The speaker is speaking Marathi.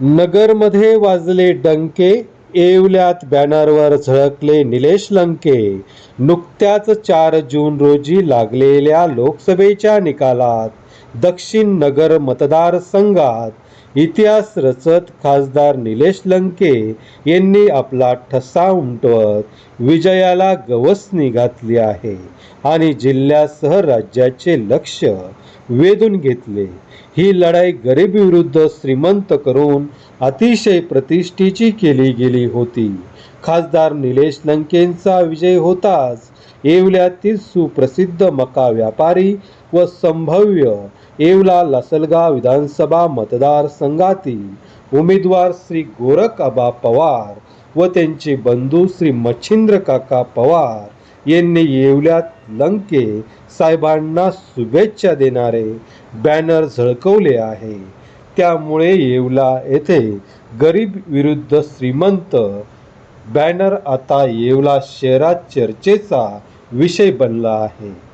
नगरमध्ये वाजले डंके येवल्यात बॅनरवर झळकले निलेश लंके. नुकत्याच चार जून रोजी लागलेल्या लोकसभेच्या निकालात दक्षिण नगर मतदारसंघात इतिहास रचत खासदार निलेश लंके यांनी आपला ठसा उमटवत विजयाला गवसणी घातली आहे आणि जिल्ह्यासह राज्याचे लक्ष वेधून घेतले. ही लढाई गरिबी विरुद्ध श्रीमंत करून अतिशय प्रतिष्ठेची केली गेली होती. खासदार निलेश लंकेंचा विजय होताच येवल्यातील सुप्रसिद्ध मका व्यापारी व संभाव्य येवला लासलगाव विधानसभा मतदारसंघातील उमेदवार श्री गोरख आबा पवार व त्यांचे बंधू श्री मच्छिंद्र काका पवार यांनी येवल्यात लंके साहेबांना शुभेच्छा देणारे बॅनर झळकवले आहे. त्यामुळे येवला येथे गरीब विरुद्ध श्रीमंत बॅनर आता येवला शहरात चर्चेचा विषय बनला आहे.